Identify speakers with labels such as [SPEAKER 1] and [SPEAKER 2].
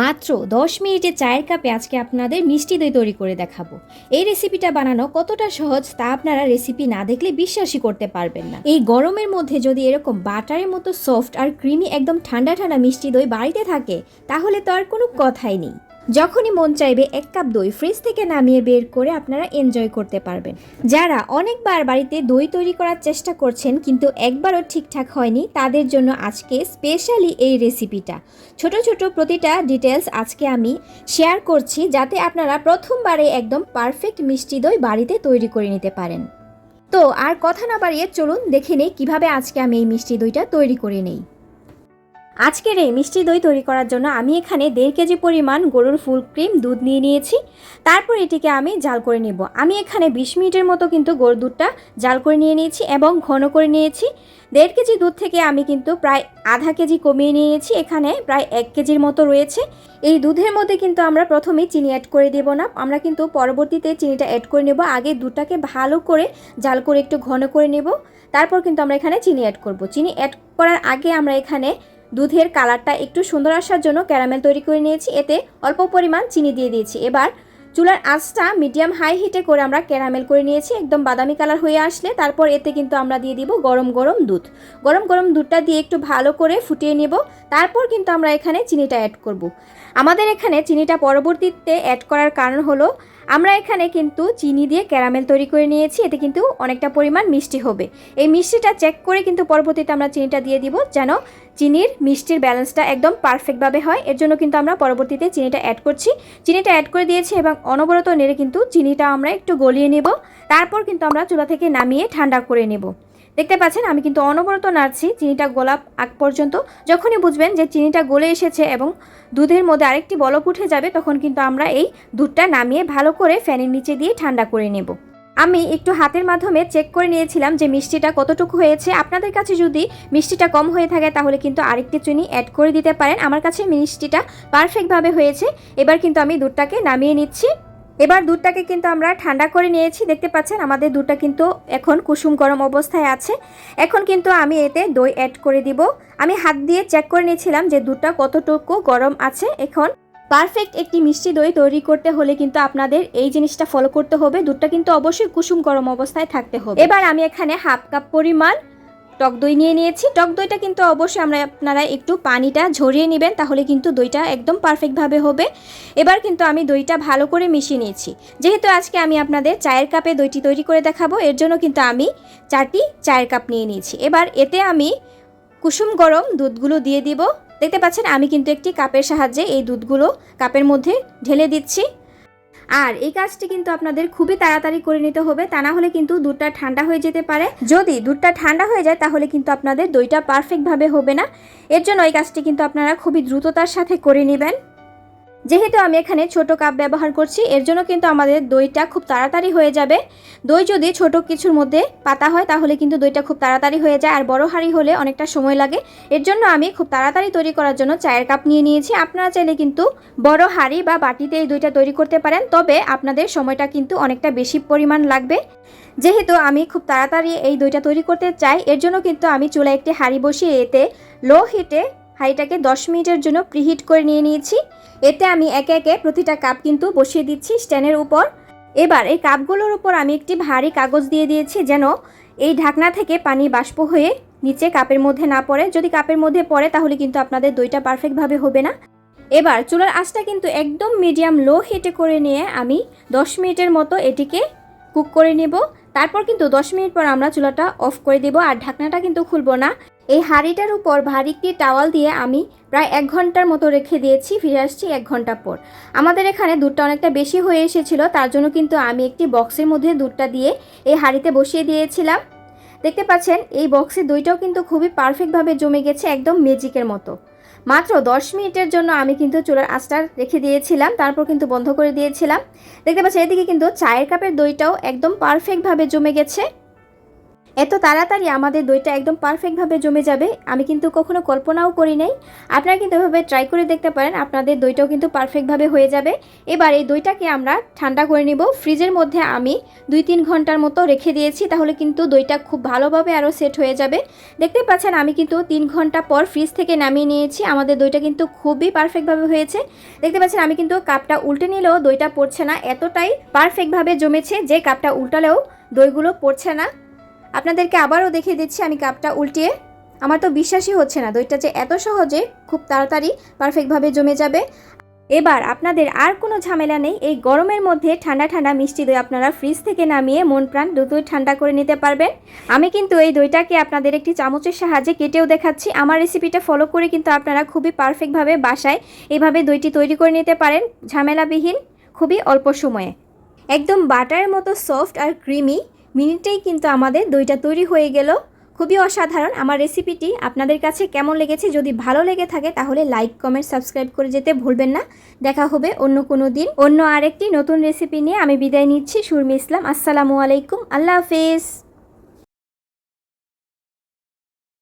[SPEAKER 1] মাত্র দশ মিনিটে চায়ের কাপে আজকে আপনাদের মিষ্টি দই তৈরি করে দেখাবো। এই রেসিপিটা বানানো কতটা সহজ তা আপনারা রেসিপি না দেখলে বিশ্বাসই করতে পারবেন না। এই গরমের মধ্যে যদি এরকম বাটারের মতো সফট আর ক্রিমি একদম ঠান্ডা ঠান্ডা মিষ্টি দই বাড়িতে থাকে, তাহলে তো আর কোনো কথাই নেই। যখনই মন চাইবে, এক কাপ দই ফ্রিজ থেকে নামিয়ে বের করে আপনারা এনজয় করতে পারবেন। যারা অনেকবার বাড়িতে দই তৈরি করার চেষ্টা করছেন, কিন্তু একবারও ঠিকঠাক হয়নি, তাদের জন্য আজকে স্পেশালি এই রেসিপিটা ছোট ছোট প্রতিটা ডিটেলস আজকে আমি শেয়ার করছি, যাতে আপনারা প্রথমবারে একদম পারফেক্ট মিষ্টি দই বাড়িতে তৈরি করে নিতে পারেন। তো আর কথা না বাড়িয়ে চলুন, দেখে নেই কীভাবে আজকে আমি এই মিষ্টি দইটা তৈরি করে নেই। আজকের এই মিষ্টি দই তৈরি করার জন্য আমি এখানে দেড় কেজি পরিমাণ গরুর ফুল ক্রিম দুধ নিয়ে নিয়েছি। তারপর এটিকে আমি জাল করে নেব। আমি এখানে বিশ মিনিটের মতো কিন্তু গরুর দুধটা জাল করে নিয়ে নিয়েছি এবং ঘন করে নিয়েছি। দেড় কেজি দুধ থেকে আমি কিন্তু প্রায় আধা কেজি কমিয়ে নিয়েছি। এখানে প্রায় এক কেজির মতো রয়েছে। এই দুধের মধ্যে কিন্তু আমরা প্রথমেই চিনি অ্যাড করে দেব না। আমরা কিন্তু পরবর্তীতে চিনিটা অ্যাড করে নেব। আগে দুধটাকে ভালো করে জাল করে একটু ঘন করে নেব। তারপর কিন্তু আমরা এখানে চিনি অ্যাড করব। চিনি অ্যাড করার আগে আমরা এখানে দুধের কালারটা একটু সুন্দর আসার জন্য ক্যারামেল তৈরি করে নিয়েছি। এতে অল্প পরিমাণ চিনি দিয়ে দিয়েছি। এবার চুলার আঁচটা মিডিয়াম হাই হিটে করে আমরা ক্যারামেল করে নিয়েছি। একদম বাদামি কালার হয়ে আসলে তারপর এতে কিন্তু আমরা দিয়ে দিব গরম গরম দুধ। গরম গরম দুধটা দিয়ে একটু ভালো করে ফুটিয়ে নেব। তারপর কিন্তু আমরা এখানে চিনিটা অ্যাড করব। আমাদের এখানে চিনিটা পরবর্তীতে অ্যাড করার কারণ হলো আমরা এখানে কিন্তু চিনি দিয়ে ক্যারামেল তৈরি করে নিয়েছি, এতে কিন্তু অনেকটা পরিমাণ মিষ্টি হবে। এই মিষ্টিটা চেক করে কিন্তু পরবর্তীতে আমরা চিনিটা দিয়ে দিব যেন চিনির মিষ্টির ব্যালেন্সটা একদম পারফেক্টভাবে হয়। এর জন্য কিন্তু আমরা পরবর্তীতে চিনিটা অ্যাড করছি। চিনিটা অ্যাড করে দিয়েছি এবং অনবরত নেড়ে কিন্তু চিনিটা আমরা একটু গলিয়ে নেব। তারপর কিন্তু আমরা চুলা থেকে নামিয়ে ঠান্ডা করে নেব। দেখতে পাচ্ছেন, আমি কিন্তু অনবরত নাড়ছি চিনিটা গোলাপ আগ পর্যন্ত। যখনই বুঝবেন যে চিনিটা গলে এসেছে এবং দুধের মধ্যে আরেকটি বলক উঠে যাবে, তখন কিন্তু আমরা এই দুধটা নামিয়ে ভালো করে ফ্যানের নিচে দিয়ে ঠান্ডা করে নেব। আমি একটু হাতের মাধ্যমে চেক করে নিয়েছিলাম যে মিষ্টিটা কতটুকু হয়েছে। আপনাদের কাছে যদি মিষ্টিটা কম হয়ে থাকে, তাহলে কিন্তু আরেকটি চিনি অ্যাড করে দিতে পারেন। আমার কাছে মিষ্টিটা পারফেক্টভাবে হয়েছে। এবার কিন্তু আমি দুধটাকে নামিয়ে নিচ্ছি। এবার দুধটাকে কিন্তু আমরা ঠান্ডা করে নিয়েছি। দেখতে পাচ্ছেন, আমাদের দুধটা কিন্তু এখন কুসুম গরম অবস্থায় আছে। এখন কিন্তু আমি এতে দই অ্যাড করে দিব। আমি হাত দিয়ে চেক করে নিয়েছিলাম যে দুধটা কতটুকু গরম আছে। এখন পারফেক্ট একটি মিষ্টি দই তৈরি করতে হলে কিন্তু আপনাদের এই জিনিসটা ফলো করতে হবে। দুধটা কিন্তু অবশ্যই কুসুম গরম অবস্থায় থাকতে হবে। এবার আমি এখানে হাফ কাপ পরিমাণ টক দই নিয়ে নিয়েছি। টক দইটা কিন্তু অবশ্যই আমরা আপনারা একটু পানিটা ঝরিয়ে নেবেন, তাহলে কিন্তু দইটা একদম পারফেক্টভাবে হবে। এবার কিন্তু আমি দইটা ভালো করে মিশিয়ে নিয়েছি। যেহেতু আজকে আমি আপনাদের চায়ের কাপে দইটি তৈরি করে দেখাবো, এর জন্য কিন্তু আমি চারটি চায়ের কাপ নিয়ে নিয়েছি। এবার এতে আমি কুসুম গরম দুধগুলো দিয়ে দিব। দেখতে পাচ্ছেন আমি কিন্তু একটি কাপের সাহায্যে এই দুধগুলো কাপের মধ্যে ঢেলে দিচ্ছি। আর এই কাজটি কিন্তু আপনাদের খুবই তাড়াতাড়ি করে নিতে হবে, তা না হলে কিন্তু দুধটা ঠান্ডা হয়ে যেতে পারে। যদি দুধটা ঠান্ডা হয়ে যায়, তাহলে কিন্তু আপনাদের দইটা পারফেক্টভাবে হবে না। এর জন্য এই কাজটি কিন্তু আপনারা খুবই দ্রুততার সাথে করে নেবেন। যেহেতু আমি এখানে ছোট কাপ ব্যবহার করছি, এর জন্য কিন্তু আমাদের দইটা খুব তাড়াতাড়ি হয়ে যাবে। দই যদি ছোট কিছুর মধ্যে পাতা হয়, তাহলে কিন্তু দইটা খুব তাড়াতাড়ি হয়ে যায়, আর বড় হাঁড়ি হলে অনেকটা সময় লাগে। এর জন্য আমি খুব তাড়াতাড়ি তৈরি করার জন্য চায়ের কাপ নিয়ে নিয়েছি। আপনারা চাইলে কিন্তু বড় হাঁড়ি বা বাটিতে এই দইটা তৈরি করতে পারেন, তবে আপনাদের সময়টা কিন্তু অনেকটা বেশি পরিমাণ লাগবে। যেহেতু আমি খুব তাড়াতাড়ি এই দইটা তৈরি করতে চাই, এর জন্য কিন্তু আমি চুলায় একটি হাঁড়ি বসিয়ে এতে লো হিটে হাঁড়িটাকে দশ মিনিটের জন্য প্রিহিট করে নিয়ে নিয়েছি। এতে আমি একে একে প্রতিটা কাপ কিন্তু বসিয়ে দিচ্ছি স্ট্যান্ডের উপর। এবার এই কাপগুলোর উপর আমি একটি ভারী কাগজ দিয়ে দিয়েছি যেন এই ঢাকনা থেকে পানি বাষ্প হয়ে নিচে কাপের মধ্যে না পড়ে। যদি কাপের মধ্যে পড়ে, তাহলে কিন্তু আপনাদের দইটা পারফেক্টভাবে হবে না। এবার চুলার আঁচটা কিন্তু একদম মিডিয়াম লো হিটে করে নিয়ে আমি দশ মিনিটের মতো এটিকে কুক করে নেব। তারপর কিন্তু দশ মিনিট পর আমরা চুলাটা অফ করে দেব আর ঢাকনাটা কিন্তু খুলবো না। এই হাঁড়িটার উপর ভারী একটি টাওয়াল দিয়ে আমি প্রায় এক ঘণ্টার মতো রেখে দিয়েছি, ফিরে আসছি এক ঘণ্টা পর। আমাদের এখানে দুধটা অনেকটা বেশি হয়ে এসেছিল, তার জন্য কিন্তু আমি একটি বক্সের মধ্যে দুধটা দিয়ে এই হাঁড়িতে বসিয়ে দিয়েছিলাম। দেখতে পাচ্ছেন, এই বক্সে দইটাও কিন্তু খুবই পারফেক্টভাবে জমে গেছে, একদম ম্যাজিকের মতো। মাত্র দশ মিনিটের জন্য আমি কিন্তু চুলার আস্টার রেখে দিয়েছিলাম, তারপর কিন্তু বন্ধ করে দিয়েছিলাম। দেখতে পাচ্ছেন, এদিকে কিন্তু চায়ের কাপের দইটাও একদম পারফেক্টভাবে জমে গেছে। এত তাড়াতাড়ি আমাদের দইটা একদম পারফেক্টভাবে জমে যাবে, আমি কিন্তু কখনো কল্পনাও করি নাই। আপনারা কিন্তু এভাবে ট্রাই করে দেখতে পারেন, আপনাদের দইটাও কিন্তু পারফেক্টভাবে হয়ে যাবে। এবার এই দইটাকে আমরা ঠান্ডা করে নিব। ফ্রিজের মধ্যে আমি দুই তিন ঘণ্টার মতো রেখে দিয়েছি, তাহলে কিন্তু দইটা খুব ভালোভাবে আরও সেট হয়ে যাবে। দেখতে পাচ্ছেন, আমি কিন্তু তিন ঘণ্টা পর ফ্রিজ থেকে নামিয়ে নিয়েছি, আমাদের দইটা কিন্তু খুবই পারফেক্টভাবে হয়েছে। দেখতে পাচ্ছেন, আমি কিন্তু কাপটা উল্টে নিলেও দইটা পড়ছে না, এতটাই পারফেক্টভাবে জমেছে যে কাপটা উল্টালেও দইগুলো পড়ছে না। আপনাদেরকে আবারও দেখিয়ে দিচ্ছি আমি কাপটা উল্টিয়ে। আমার তো বিশ্বাসই হচ্ছে না, দইটা যে এত সহজে খুব তাড়াতাড়ি পারফেক্টভাবে জমে যাবে। এবার আপনাদের আর কোনো ঝামেলা নেই, এই গরমের মধ্যে ঠান্ডা ঠান্ডা মিষ্টি দই আপনারা ফ্রিজ থেকে নামিয়ে মন প্রাণ দুটোই ঠান্ডা করে নিতে পারবেন। আমি কিন্তু এই দইটাকে আপনাদের একটি চামচের সাহায্যে কেটেও দেখাচ্ছি। আমার রেসিপিটা ফলো করে কিন্তু আপনারা খুবই পারফেক্টভাবে বাসায় এইভাবে দইটি তৈরি করে নিতে পারেন, ঝামেলাবিহীন, খুবই অল্প সময়ে। একদম বাটারের মতো সফট আর ক্রিমি মিনিটেই কিন্তু আমাদের দইটা তৈরি হয়ে গেল। খুবই অসাধারণ। আমার রেসিপিটি আপনাদের কাছে কেমন লেগেছে যদি ভালো লেগে থাকে তাহলে লাইক, কমেন্ট, সাবস্ক্রাইব করে যেতে ভুলবেন না। দেখা হবে অন্য কোনো দিন। অন্য আরেকটি নতুন রেসিপি নিয়ে আমি বিদায় নিচ্ছি। সুরমি ইসলাম, আসসালামু আলাইকুম। আল্লাহ হাফেজ।